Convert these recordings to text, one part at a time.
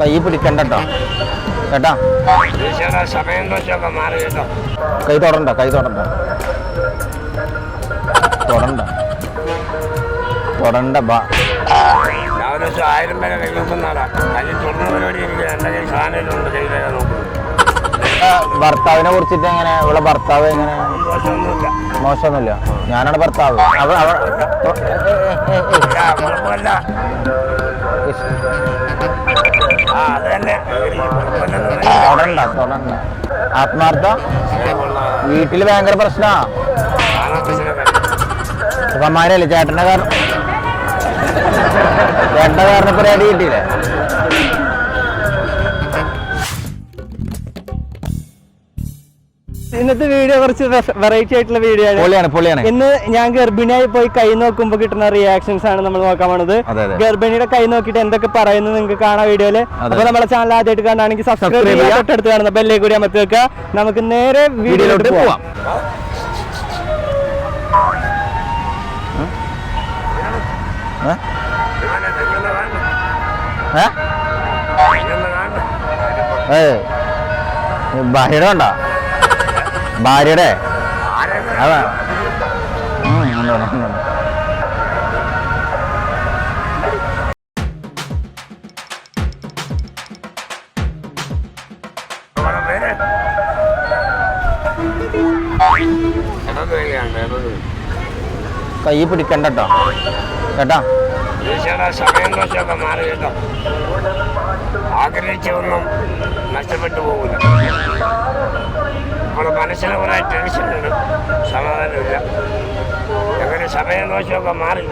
കൈ പിടിക്കണ്ട കേട്ടോ? കൈ തൊടണ്ട കൈ തൊടണ്ട. തൊടണ്ട. തൊടണ്ട ബാ. ആയിരം പേരെ കൈ നോക്കുന്നതാടാ അതിൽ തൊണ്ണൂറ് പരിപാടി എനിക്ക് എന്റെ കയ്യിൽ സാധനമുണ്ട് കയ്യിലൊക്കെ നോക്കും. ആ, ഭർത്താവിനെ കുറിച്ചിട്ട് എങ്ങനെ? ഇവിടെ ഭർത്താവ് എങ്ങനെ? മോശമൊന്നുമില്ല. ഞാനാണ് ഭർത്താവ്. ആത്മാർത്ഥ? വീട്ടിൽ ഭയങ്കര പ്രശ്നമാരല്ലേ ചേട്ടന്റെ കാരണം ചേട്ടന്റെ കാരണം ഇപ്പൊ കിട്ടിയില്ലേ? ഇന്നത്തെ വീഡിയോ കുറച്ച് വെറൈറ്റി ആയിട്ടുള്ള വീഡിയോ ആണ്. പൊളിയാണ് ഇന്ന് ഞാൻ ഗർഭിണിയായി പോയി കൈ നോക്കുമ്പോൾ കിട്ടുന്ന റിയാക്ഷൻസ് ആണ് നമ്മൾ നോക്കാൻ പോണത്. ഗർഭിണിയുടെ കൈ നോക്കിയിട്ട് എന്തൊക്കെ പറയുന്നത് നിങ്ങൾക്ക് കാണാം വീഡിയോയിൽ അപ്പൊ നമ്മുടെ ചാനൽ ആദ്യമായിട്ട് കാണുകയാണെങ്കിൽ സബ്സ്ക്രൈബ് ചെയ്യുക. തൊട്ടടുത്ത് കാണുന്ന ബെല്ലേ കൂടി അമർത്തി വെക്കുക. നമുക്ക് നേരെ വീഡിയോയിലോട്ട് പോവാം. ഏ? ഇവനെ ഭാര്യയുടെ? അതാ കൈ പിടിക്കണ്ട കേട്ടോ. കേട്ടാ? ഈശ്വര സമയം ദോഷമൊക്കെ മാറി കേട്ടോ ആഗ്രഹിച്ചൊന്നും നഷ്ടപ്പെട്ടു പോകില്ല നമ്മുടെ മനസ്സിന് കുറെ ടെൻഷനുണ്ട് സമാധാനമില്ല. അങ്ങനെ സമയം ദോഷമൊക്കെ മാറി.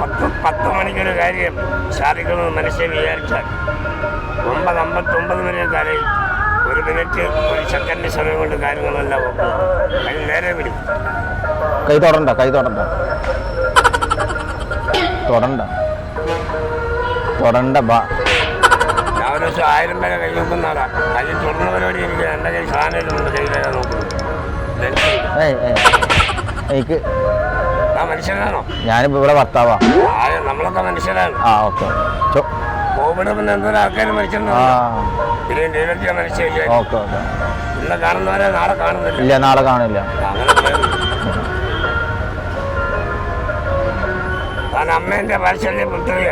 പത്ത് പത്ത് മണിക്കൊരു കാര്യം സാധിക്കണമെന്ന് മനസ്സിൽ വിചാരിച്ചാൽ ഒമ്പത് അമ്പത്തൊമ്പത് മിനിറ്റ് തലയിൽ ഒരു മിനിറ്റ് ഒരു സെക്കൻഡ് സമയം കൊണ്ട് കാര്യങ്ങളെല്ലാം നേരെ വിടും. കൈ തൊടണ്ട കൈ തൊടണ്ട. തൊടണ്ട. തൊടണ്ട ബാ. ഞാൻ ഒരു ദിവസം ആയിരം പേരെ കൈ എനിക്ക് എന്റെ ഏയ് ഏയ്. എനിക്ക് ആ മനുഷ്യനാണോ? ഞാനിപ്പോ ഇവിടെ ഭർത്താവാ. ആ നമ്മളൊക്കെ മനുഷ്യരാണ്? ആ ഓക്കെ. ചോ. കോവിഡ് പിന്നെ എന്തൊരു ആൾക്കാർ മനുഷ്യനുണ്ടോ ആ. പിന്നെ ഡേവിഡിയ മനുഷ്യല്ലേ ഓക്കെ ഓക്കെ. ഇന്ന് കാണുന്നവരെ നാളെ കാണുന്നില്ല. ഇല്ല നാളെ കാണില്ല. അങ്ങനെ പറയുന്നു. അമ്മേന്റെ വാത്സല്യ പുത്രിയ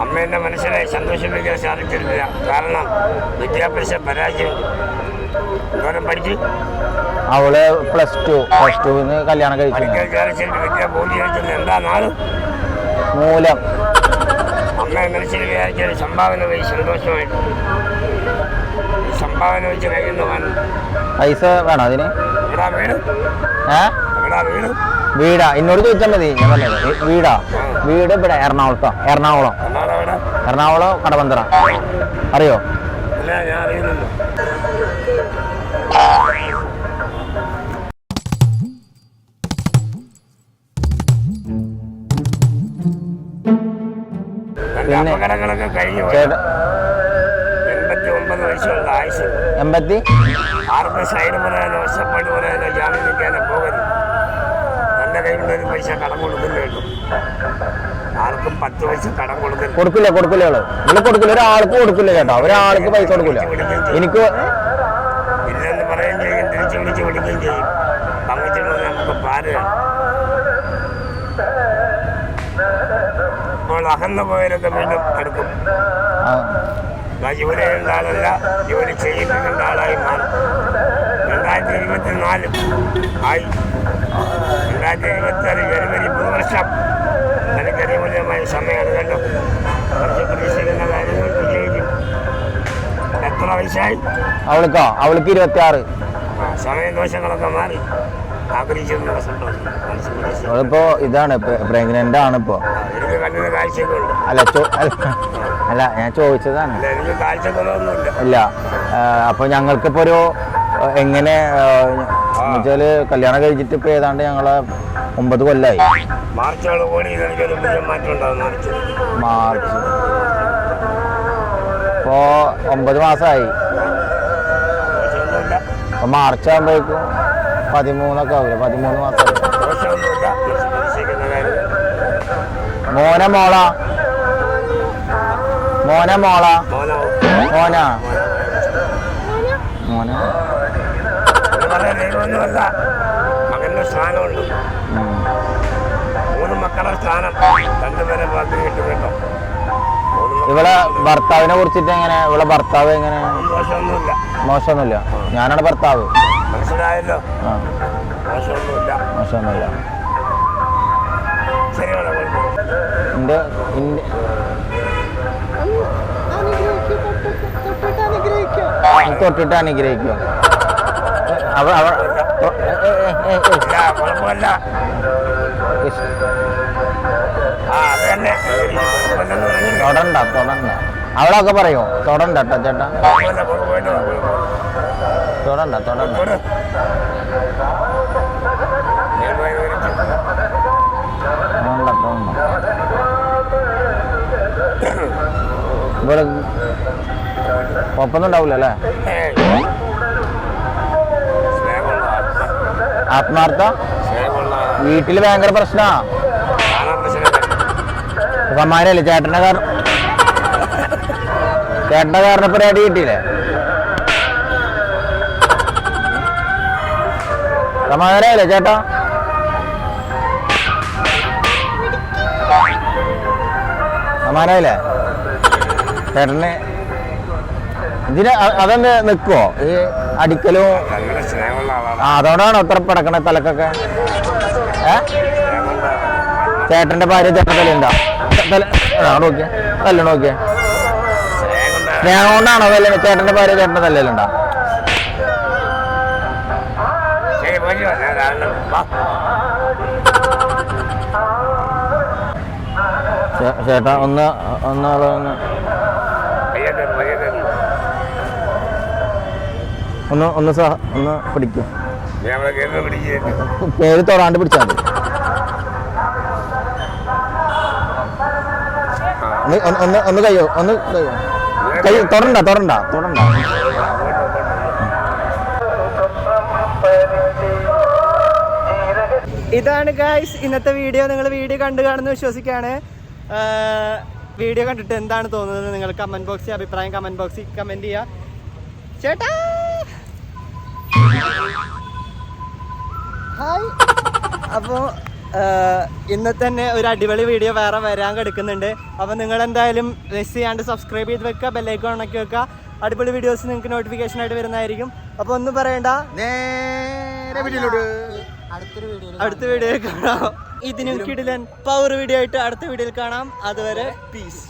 അമ്മേന്റെ മനസ്സിനെ സന്തോഷിപ്പിക്കാൻ സാധിച്ചിരുന്നില്ല കാരണം വിദ്യാഭ്യാസ പരാജയം. ദൂരം പഠിച്ചു? അവൾ പ്ലസ് ടു പ്ലസ് ടുന്ന് കല്യാണം കഴിച്ചു. വിദ്യ വിദ്യ പൂർത്തീകരിച്ചത് എന്താ നാൾ? മൂലം. അമ്മയെ മനസ്സിൽ വിചാരിച്ചത് സംഭാവന വഴി സന്തോഷമായിട്ട്. സംഭാവന വെച്ച് കഴിയുന്നവൻ പൈസ വേണോ അതിന്? എവിടാ വീട്? ഏ? എവിടാ വീട്? വീടാ. എന്നോട് ചോദിച്ചാൽ മതി. ഞാൻ പറഞ്ഞത്. വീടാ. വീട് ഇവിടെ എറണാകുളത്തോ. എറണാകുളം. എറണാകുളം കടവന്തറ അറിയോ? അപകടങ്ങളൊക്കെ കഴിഞ്ഞു എൺപത്തി ഒമ്പത് വയസ്സുള്ള ആയുസ്. എൺപത്തി? ആർക്കും സൈഡ് പറയാനോ ഒച്ചപ്പാട് പറയാനോ ജാമ്യം നിൽക്കാനോ പോകരുത്. തന്റെ കയ്യിലുള്ള ഒരു പൈസ കടം കൊടുക്കുന്നുണ്ട് ആർക്കും പത്ത് പൈസ കടം കൊടുക്കുന്നു കൊടുക്കില്ല കൊടുക്കില്ല നിങ്ങൾ കൊടുക്കില്ല. ഒരാൾക്ക് കൊടുക്കില്ല കേട്ടോ. ഒരാൾക്ക് പൈസ കൊടുക്കില്ല. എനിക്ക് ഇല്ലെന്ന് പറയുകയും ചെയ്യും തിരിച്ചു വിളിച്ച് വിളിക്കുകയും ചെയ്യും. പങ്കുള്ളത് നമുക്ക് പാരയാണ് ഇപ്പോൾ അകന്നു പോയവരൊക്കെ വീണ്ടും എടുക്കും ജോലി ചെയ്യേണ്ട ആളല്ല. ജോലി ചെയ്യിപ്പിക്കേണ്ട ആളായി മാറും. രണ്ടായിരത്തി ഇരുപത്തി നാല് ആയി. രണ്ടായിരത്തി ഇരുപത്തി ആറ് ജനുവരി പുതുവർഷം എനിക്ക് അനുകൂലമായ സമയമാണ് കണ്ടു കുറച്ച് പ്രതീക്ഷിക്കുന്ന കാര്യങ്ങൾ വിജയിക്കും. എത്ര വയസ്സായി? അവൾക്കോ? അവൾക്ക് ഇരുപത്തി ആറ് സമയദോഷങ്ങളൊക്കെ മാറി. ആഗ്രഹിച്ചിരുന്ന സന്തോഷം. മനസ്സ് പ്രതീക്ഷ അവളിപ്പോ ഇതാണ് പ്രഗ്നന്റ് ആണ് ഇപ്പോ എനിക്ക് കണ്ണിന് കാഴ്ചയൊക്കെ ഉണ്ട്. അല്ല അല്ല, ഞാൻ ചോദിച്ചതാണ്. അല്ല എനിക്ക് കാഴ്ചകളൊന്നുമില്ല ഇല്ല. അപ്പൊ ഞങ്ങൾക്കിപ്പോ ഒരു എങ്ങനെ ആ, എന്നുവെച്ചാൽ കല്യാണം കഴിച്ചിട്ട് ഇപ്പൊ ഏതാണ്ട് ഞങ്ങളെ ഒമ്പത് കൊല്ലായി. ഉണ്ടാവും മാർച്ച്. മാർച്ച്. ഇപ്പോ ഒമ്പത് മാസമായി അപ്പൊ മാർച്ച് ആകുമ്പോഴേക്കും പതിമൂന്നൊക്കെ ആവില്ല പതിമൂന്ന് മാസം. മോന മോള? മോന മോള? മോന. മോന? പറയാൻ ദൈവമൊന്നുമല്ല മകന്റെ സ്ഥാനമുണ്ട്. മൂന്ന് മക്കളുടെ സ്ഥാനം. രണ്ടുപേരെ പാർട്ടി കിട്ടും കേട്ടോ. ഇവിടെ ഇവളെ ഭർത്താവിനെ കുറിച്ചിട്ട് എങ്ങനെ? ഇവിടെ ഭർത്താവ് എങ്ങനെ? മോശമൊന്നുമില്ല. മോശമൊന്നുമില്ല. ഞാനാണ് ഭർത്താവ്. മനസ്സിലായല്ലോ? മോശമൊന്നുമില്ല. മോശമൊന്നുമില്ല. എന്റെ തൊട്ടിട്ട് അനുഗ്രഹിക്കുക. കുഴപ്പമില്ല. തൊടണ്ട തൊടണ്ട. അവളൊക്കെ പറയോ? തൊടണ്ട കേട്ടോ ചേട്ടാ. തൊടണ്ട തൊടണ്ട. ഇവിടെ കുഴപ്പമൊന്നും ഉണ്ടാവില്ല അല്ലേ ആത്മാർത്ഥ? വീട്ടിൽ ഭയങ്കര സമ്മാനല്ലേ ചേട്ടന്റെ കാരണം ചേട്ടന്റെ കാരണം ഇപ്പൊ റെഡി കിട്ടിയില്ലേ? സമാധാനല്ലേ ചേട്ടാ? സമാധാനല്ലേ ചേട്ടന് ഇതിന് അതെന്ത് നിക്കുവോ? ഈ അടിക്കലും ആ അതുകൊണ്ടാണോ ഇത്ര പടക്കണ തലക്കൊക്കെ. ഏ? ചേട്ടന്റെ ഭാര്യ ചേട്ടൻ തലയുണ്ടോ? തല ആ, നോക്കിയേ. തല്ലു നോക്കിയേ. സ്നേഹം കൊണ്ടാണോ തല്ല? ചേട്ടന്റെ ഭാര്യ ചേട്ടന്റെ തല്ലലുണ്ടോ ചേട്ടാ ഒന്ന് ഒന്ന് ആൾ ഒന്ന്. ഒന്ന് ഒന്ന് സഹ ഒന്ന് പിടിക്കും. പേര് തൊടാണ്ട് പിടിച്ചാൽ മതി. ഒന്ന് ഒന്ന് കയ്യോ ഒന്ന് കയ്യോ. കൈ തൊടണ്ട തൊടണ്ട തൊടണ്ട. ഇതാണ് ഗായ്സ് ഇന്നത്തെ വീഡിയോ നിങ്ങൾ വീഡിയോ കണ്ടു കാണുന്ന വിശ്വസിക്കുകയാണ്. വീഡിയോ കണ്ടിട്ട് എന്താണ് തോന്നുന്നത്? നിങ്ങൾ കമന്റ് ബോക്സിൽ അഭിപ്രായം കമന്റ് ബോക്സിൽ കമന്റ് ചെയ്യുക ചേട്ടാ! ഹായ്. അപ്പോൾ ഇന്നത്തെ തന്നെ ഒരു അടിപൊളി വീഡിയോ വേറെ വരാൻ കിടക്കുന്നുണ്ട്. അപ്പോൾ നിങ്ങൾ എന്തായാലും മിസ് ചെയ്യാണ്ട് സബ്സ്ക്രൈബ് ചെയ്ത് വെക്കുക ബെല്ലൈക്കൺ ഉണക്കി വെക്കുക. അടിപൊളി വീഡിയോസ് നിങ്ങൾക്ക് നോട്ടിഫിക്കേഷൻ ആയിട്ട് വരുന്നതായിരിക്കും. അപ്പോൾ ഒന്നും പറയണ്ട. നേരെ വീഡിയോയിലോട്ട് അടുത്ത വീഡിയോ കാണാം. ഇതിനും കിടിലൻ പവർ വീഡിയോ ആയിട്ട് അടുത്ത വീഡിയോയിൽ കാണാം. അതുവരെ പീസ്